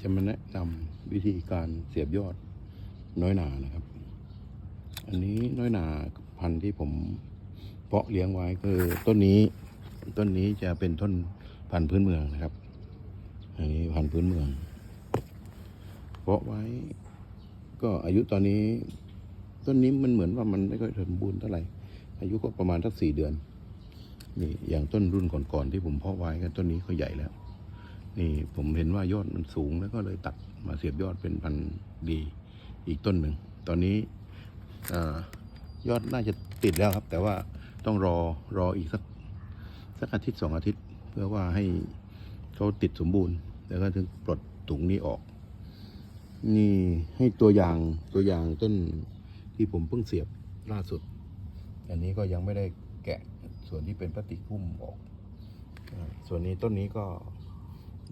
จะมาแนะนำวิธีการเสียบยอดน้อยหนานะครับ อันนี้น้อยหนาพันธุ์ที่ผมเพาะเลี้ยงไว้คือต้นนี้ต้นนี้จะเป็นต้นพันธุ์พื้นเมืองนะครับ อันนี้พันธุ์พื้นเมือง เพาะไว้ ก็อายุตอนนี้ ต้นนี้มันเหมือนว่ามันไม่ค่อยสมบูรณ์เท่าไหร่ อายุก็ประมาณสักสี่เดือน นี่อย่างต้นรุ่นก่อนๆที่ผมเพาะไว้กันต้นนี้ก็ใหญ่แล้ว นี่ผมเห็นว่ายอดมันสูงแล้วก็เลยตัดมาเสียบยอดเป็นพันดีอีกต้นหนึ่ง ตอนนี้อยอดน่าจะติดแล้วครับ แต่ว่าต้องรอรออีกสักสักอาทิตย์สองอาทิตย์ เพื่อว่าให้เขาติดสมบูรณ์ แล้วก็ถึงปลดถุงนี้ออก นี่ให้ตัวอย่างตัวอย่างต้นที่ผมเพิ่งเสียบล่าสุด อันนี้ก็ยังไม่ได้แกะส่วนที่เป็นพลาสติกหุ้มออก ส่วนนี้ต้นนี้ก็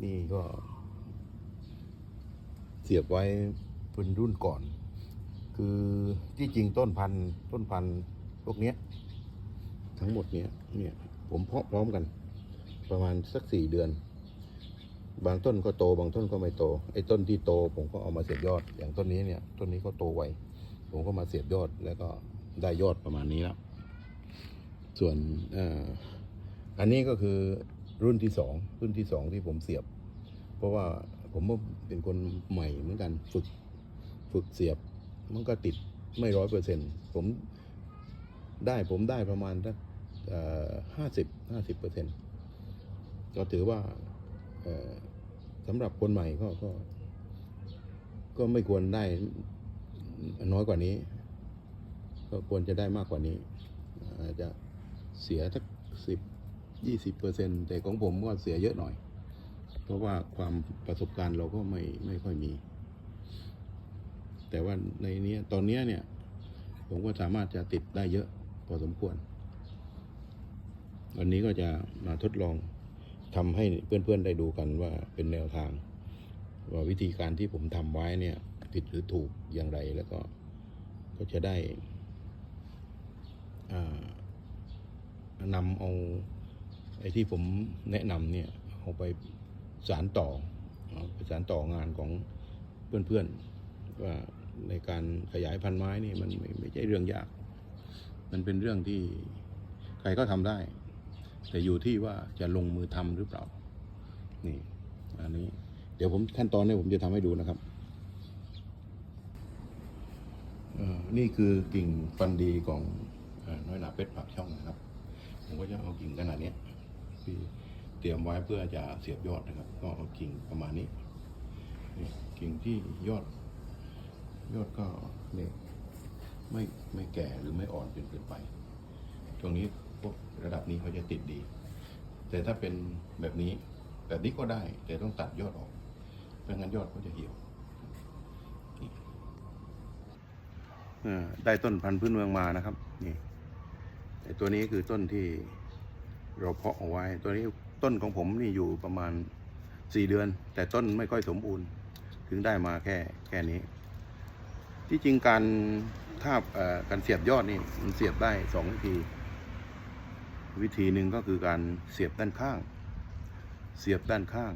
นี่ก็ เสียบไว้เป็นรุ่นก่อน คือที่จริงต้นพันธุ์ต้นพันธุ์พวกเนี้ย ทั้งหมดเนี้ยเนี่ย ผมเพาะพร้อมกัน ประมาณสักสี่เดือน บางต้นก็โต บางต้นก็ไม่โต ไอ้ต้นที่โต ผมก็เอามาเสียบยอด อย่างต้นนี้เนี่ย ต้นนี้ก็โตไว ผมก็มาเสียบยอดแล้วก็ได้ยอดประมาณนี้แล้ว ส่วนอออันนี้ก็คือ รุ่นที่สองรุ่นที่สองที่ผมเสียบ เพราะว่าผมก็เป็นคนใหม่เหมือนกันฝึกฝึกเสียบ มันก็ติดไม่ร้อยเปอร์เซ็นผมได้ผมได้ประมาณสักห้าสิบห้าสิบเปอร์เซ็นก็ถือว่าสำหรับคนใหม่ก็ก็ ก็ไม่ควรได้น้อยกว่านี้ ก็ควรจะได้มากกว่านี้อาจจะเสียสักสิบ ยี่สิบเปอร์เซ็นแต่ของผมก็เสียเยอะหน่อย เพราะว่าความประสบการณ์เราก็ไม่ไม่ค่อยมี แต่ว่าในนี้ตอนนี้เนี่ย ผมก็สามารถจะติดได้เยอะพอสมควร วันนี้ก็จะมาทดลองทำให้เพื่อนๆได้ดูกันว่าเป็นแนวทาง ว่าวิธีการที่ผมทำไว้เนี่ย ผิดหรือถูกอย่างไรแล้วก็ก็จะได้นำเอา อ้ที่ผมแนะนำเนี่ยเอาไปสารต่อไปสารต่องานของเพื่อนๆว่าในการขยายพันธุ์ไม้นี่มันไม่ใช่เรื่องยาก มันเป็นเรื่องที่ใครก็ทำได้ แต่อยู่ที่ว่าจะลงมือทำหรือเปล่า นี่อันนี้เดี๋ยวผมขั้นตอนนี้ผมจะทำให้ดูนะครับนี่คือกิ่งฟันดีของอน้อยหนาเป็ดปากช่องนะครับ ผมก็จะเอากิ่งขนาดนี้ ที่เตรียมไว้เพื่อจะเสียบยอดนะครับ ก็เอากิ่งประมาณนี้นี่กิ่งที่ยอด ยอดก็เนี่ยไม่ไม่แก่หรือไม่อ่อนจนเกินไป ตรงนี้พวกระดับนี้เขาจะติดดี แต่ถ้าเป็นแบบนี้แบบนี้ก็ได้ แต่ต้องตัดยอดออกไม่งั้นยอดก็จะเหี่ยวได้ต้นพันธุ์พื้นเมืองมานะครับนี่ไอ้ตัวนี้คือต้นที่ เราเพาะเอาไว้ ตัวนี้ต้นของผมนี่อยู่ประมาณสี่เดือน แต่ต้นไม่ค่อยสมบูรณ์ ถึงได้มาแค่แค่นี้ ที่จริงการทาบเอ่อการเสียบยอดนี่มันเสียบได้สองวิธี วิธีหนึ่งก็คือการเสียบด้านข้าง เสียบด้านข้าง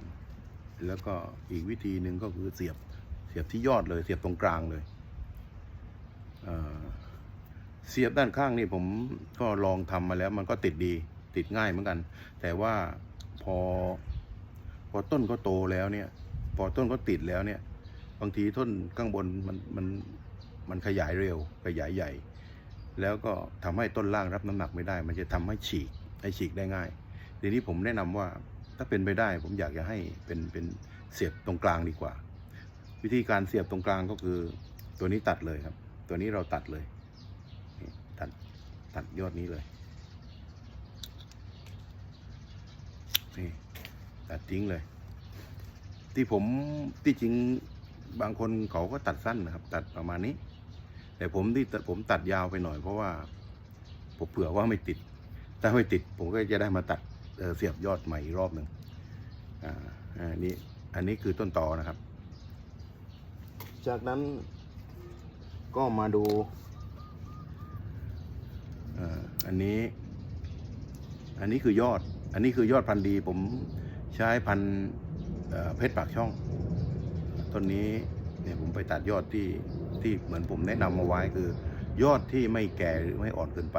แล้วก็อีกวิธีหนึ่งก็คือเสียบเสียบที่ยอดเลยเสียบตรงกลางเลยเเสียบด้านข้างนี่ผมก็ลองทำมาแล้วมันก็ติดดี ติดง่ายเหมือนกัน แต่ว่าพอ พอต้นก็โตแล้วเนี่ย พอต้นก็ติดแล้วเนี่ย บางทีต้นข้างบนมันมันมันขยายเร็วขยายใหญ่ แล้วก็ทำให้ต้นล่างรับน้ำหนักไม่ได้ มันจะทำให้ฉีกให้ฉีกได้ง่ายทีนี้ผมแนะนำว่าถ้าเป็นไปได้ผมอยากจะให้เป็นเป็นเสียบตรงกลางดีกว่า วิธีการเสียบตรงกลางก็คือ ตัวนี้ตัดเลยครับ ตัวนี้เราตัดเลย ตัดตัดยอดนี้เลย นี่ตัดทิ้งเลย ที่ผมที่จริงบางคนเขาก็ตัดสั้นนะครับ ตัดประมาณนี้ แต่ผมที่ผมตัดยาวไปหน่อย เพราะว่าผมเผื่อว่าไม่ติด ถ้าไม่ติด ผมก็จะได้มาตัดเเสียบยอดใหม่อีกรอบหนึ่งอ่าอันนี้อันนี้คือต้นตอนะครับ จากนั้นก็มาดูอ่ออันนี้ อันนี้คือยอด อันนี้คือยอดพันธุ์ดีผมใช้พันธุ์เพชรปากช่องต้นนี้เนี่ยผมไปตัดยอดที่ที่เหมือนผมแนะนำมาไว้คือยอดที่ไม่แก่หรือไม่อ่อนเกินไป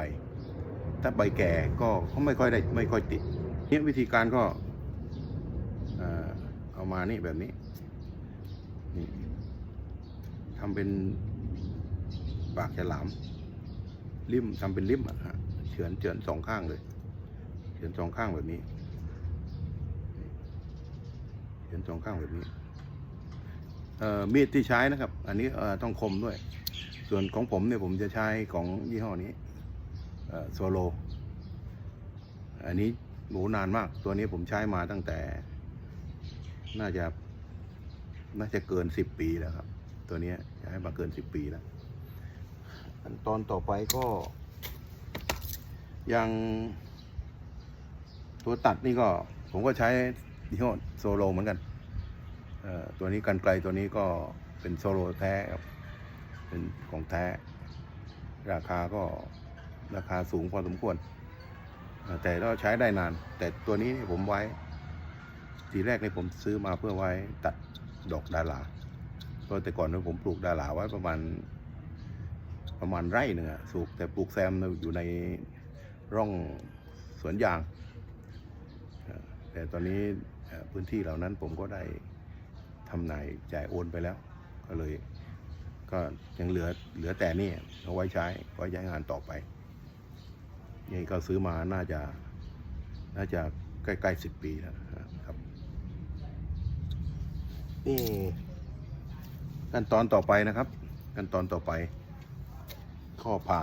ถ้าใบแก่ก็เขาไม่ค่อยได้ไม่ค่อยติดเนี่ยวิธีการก็เอ่อเอามานี่แบบนี้นี่ทำเป็นปากฉลามริมทำเป็นริมอะฮะเฉือนเฉือนสองข้างเลย เฉือนสองข้างแบบนี้เฉือนสองข้างแบบนี้เอ่อมีดที่ใช้นะครับ อันนี้เอ่อต้องคมด้วย ส่วนของผมเนี่ยผมจะใช้ของยี่ห้อนี้โซโล อันนี้หมูนานมาก ตัวนี้ผมใช้มาตั้งแต่ น่าจะ น่าจะเกินสิบปีแล้วครับ ตัวนี้ใช้มาเกินสิบปีแล้วขั้นตอนต่อไปก็ยัง ตัวตัดนี่ก็ผมก็ใช้ยี่ห้อโซโลเหมือนกันเอ่อตัวนี้กันไกลตัวนี้ก็เป็นโซโลแท้ครับ เป็นของแท้ ราคาก็ราคาสูงพอสมควร แต่ก็ใช้ได้นาน แต่ตัวนี้ผมไว้ ทีแรกนี่ผมซื้อมาเพื่อไว้ตัดดอกดาราเพราะแต่ก่อนนี่ผมปลูกดาราไว้ประมาณ ประมาณไร่หนึ่งอะสูกแต่ปลูกแซมอยู่ในร่องสวนยาง แต่ตอนนี้พื้นที่เหล่านั้นผมก็ได้ทำนายจ่ายโอนไปแล้ว ก็เลยก็ยังเหลือเหลือแต่นี่เอาไว้ใช้ไว้ใช้งานต่อไปนี่ก็ซื้อมาน่าจะน่าจะใกล้ๆสิบปีแล้วนะครับนี่ขั้นตอนต่อไปนะครับขั้นตอนต่อไปข้อผ่า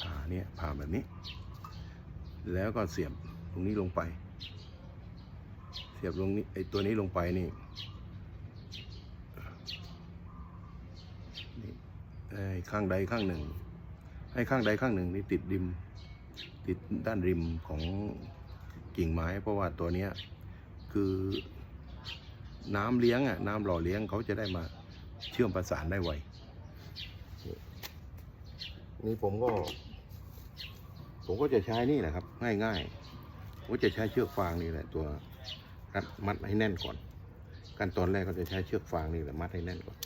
ผ่าเนี่ยผ่าแบบนี้ แล้วก็เสียบตรงนี้ลงไป เสียบลงนี้ไอตัวนี้ลงไปนี่นี่ไอ้ข้างใดข้างหนึ่ง ให้ข้างใดข้างหนึ่งนี่ติดริม ติดด้านริมของกิ่งไม้ เพราะว่าตัวเนี้ยคือน้ำเลี้ยงอะน้ำหล่อเลี้ยงเขาจะได้มาเชื่อมประสานได้ไวนี่ผมก็ ผมก็จะใช้นี่แหละครับ ง่ายๆผมจะใช้เชือกฟางนี่แหละ ตัวรัดมัดให้แน่นก่อน ขั้นตอนแรกก็จะใช้เชือกฟางนี่แหละมัดให้แน่นก่อน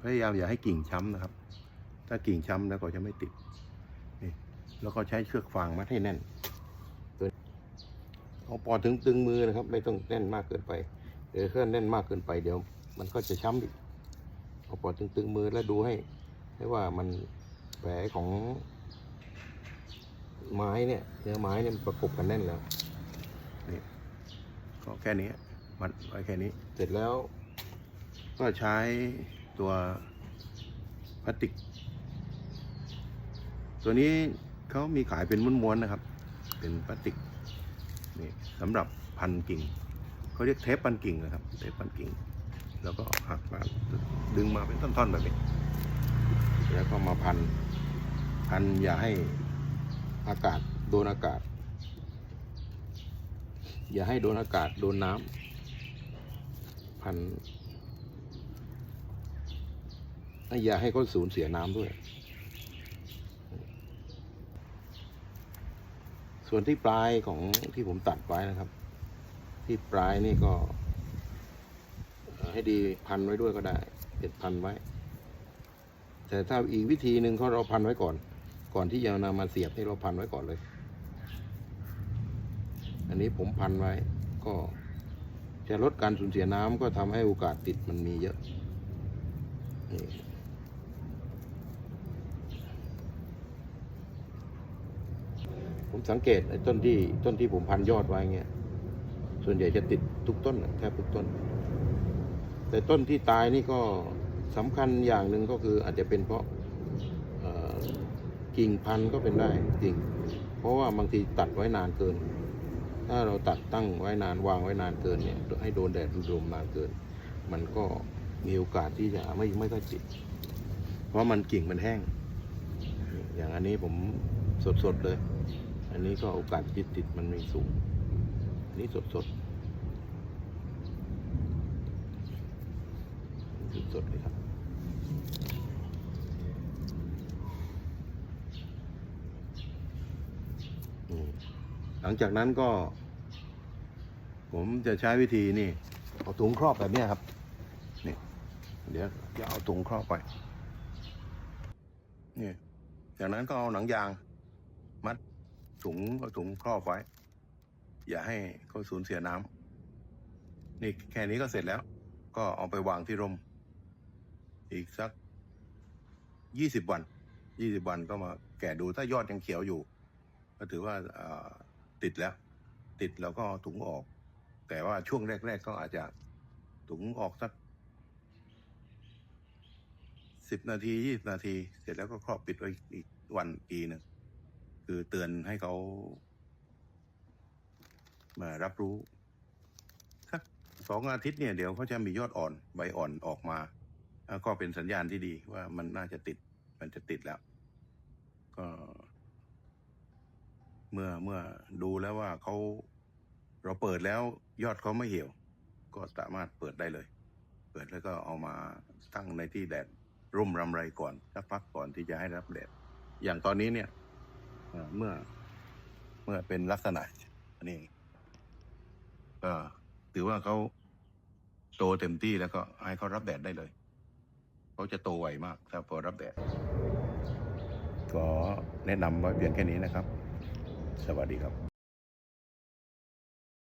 พยายามอย่าให้กิ่งช้ำนะครับ ถ้ากิ่งช้ำแล้วก็จะไม่ติดนี่แล้วก็ใช้เชือกฟางมัดให้แน่น เอาปอถึงตึงมือนะครับ ไม่ต้องแน่นมากเกินไปเดี๋ยวเคลื่อนแน่นมากเกินไปเดี๋ยว มันก็จะช้ำอีกเอาปอถึงตึงมือแล้วดูให้ให้ว่ามันแผลของไม้เนี่ยเนื้อไม้เนี่ยมันประกบกันแน่นแล้วนี่ก็แค่นี้มัดไว้แค่นี้ เสร็จแล้ว ก็ใช้ตัวพลาสติก ตัวนี้เขามีขายเป็นม้วนๆนะครับ เป็นพลาสติก นี่สำหรับพันกิ่งเขาเรียกเทปพันกิ่งนะครับเทปพันกิ่ง แล้วก็หักมาดึงมาเป็นท่อนๆแบบนี้ แล้วก็มาพันพันอย่าให้อากาศโดนอากาศ อย่าให้โดนอากาศโดนน้ำพันอย่าให้เขาสูญเสียน้ำด้วย ส่วนที่ปลายของที่ผมตัดไว้นะครับ ที่ปลายนี่ก็ ให้ดีพันไว้ด้วยก็ได้เด็ดพันไว้ แต่ถ้าอีกวิธีหนึ่งเขาเราพันไว้ก่อน ก่อนที่จะนำมาเสียบให้เราพันไว้ก่อนเลย อันนี้ผมพันไว้ ก็จะลดการสูญเสียน้ำก็ทำให้โอกาสติดมันมีเยอะนี่ ผมสังเกตไอ้ต้นที่ต้นที่ผมพันยอดไว้เงี้ย ส่วนใหญ่จะติดทุกต้นแทบทุกต้น แต่ต้นที่ตายนี่ก็สำคัญอย่างหนึ่งก็คืออาจจะเป็นเพราะกิ่งพันธุ์ก็เป็นได้กิ่งเพราะว่าบางทีตัดไว้นานเกิน ถ้าเราตัดตั้งไว้นานวางไว้นานเกินเนี่ย ให้โดนแดดโดนลมนานเกิน มันก็มีโอกาสที่จะไม่ไม่ค่อยติด เพราะมันกิ่งมันแห้ง อย่างอันนี้ผมสดๆเลย นนี้ก็โอกาสติดติดมันไม่สูงนนี้สดสดสสดเลยครับ หลังจากนั้นก็ ผมจะใช้วิธีนี่ เอาถุงครอบแบบนี้ครับนี่เดี๋ยวจะเอาถุงครอบไปนี่จากนั้นก็เอาหนังยาง ถุงเอาถุงครอบไว้ อย่าให้เขาสูญเสียน้ำนี่แค่นี้ก็เสร็จแล้ว ก็เอาไปวางที่ร่ม อีกสักยี่สิบวันยี่สิบวันก็มาแกะดูถ้ายอดยังเขียวอยู่ ก็ถือว่าติดแล้ว ติดแล้วก็ถุงออก แต่ว่าช่วงแรกๆก็อาจจะถุงออกสักสิบนาทียี่สิบนาที เสร็จแล้วก็ครอบปิดไว้อีกวันอีหนึ่ง คือเตือนให้เขามารับรู้สักสองอาทิตย์เนี่ยเดี๋ยวเขาจะมียอดอ่อนใบอ่อนออกมา ก็เป็นสัญญาณที่ดีว่ามันน่าจะติด มันจะติดแล้ว ก็ เมื่อเมื่อดูแล้วว่าเขาเราเปิดแล้วยอดเขาไม่เหี่ยว ก็สามารถเปิดได้เลย เปิดแล้วก็เอามาตั้งในที่แดดร่มรำไรก่อนสักพักก่อนที่จะให้รับแดดอย่างตอนนี้เนี่ย เมื่อ เมื่อเป็นลักษณะอันนี้ก็ถือว่าเขาโตเต็มที่แล้วก็ให้เขารับแดดได้เลยเขาจะโตไวมากถ้าพอรับแดดก็แนะนำไว้เพียงแค่นี้นะครับ สวัสดีครับ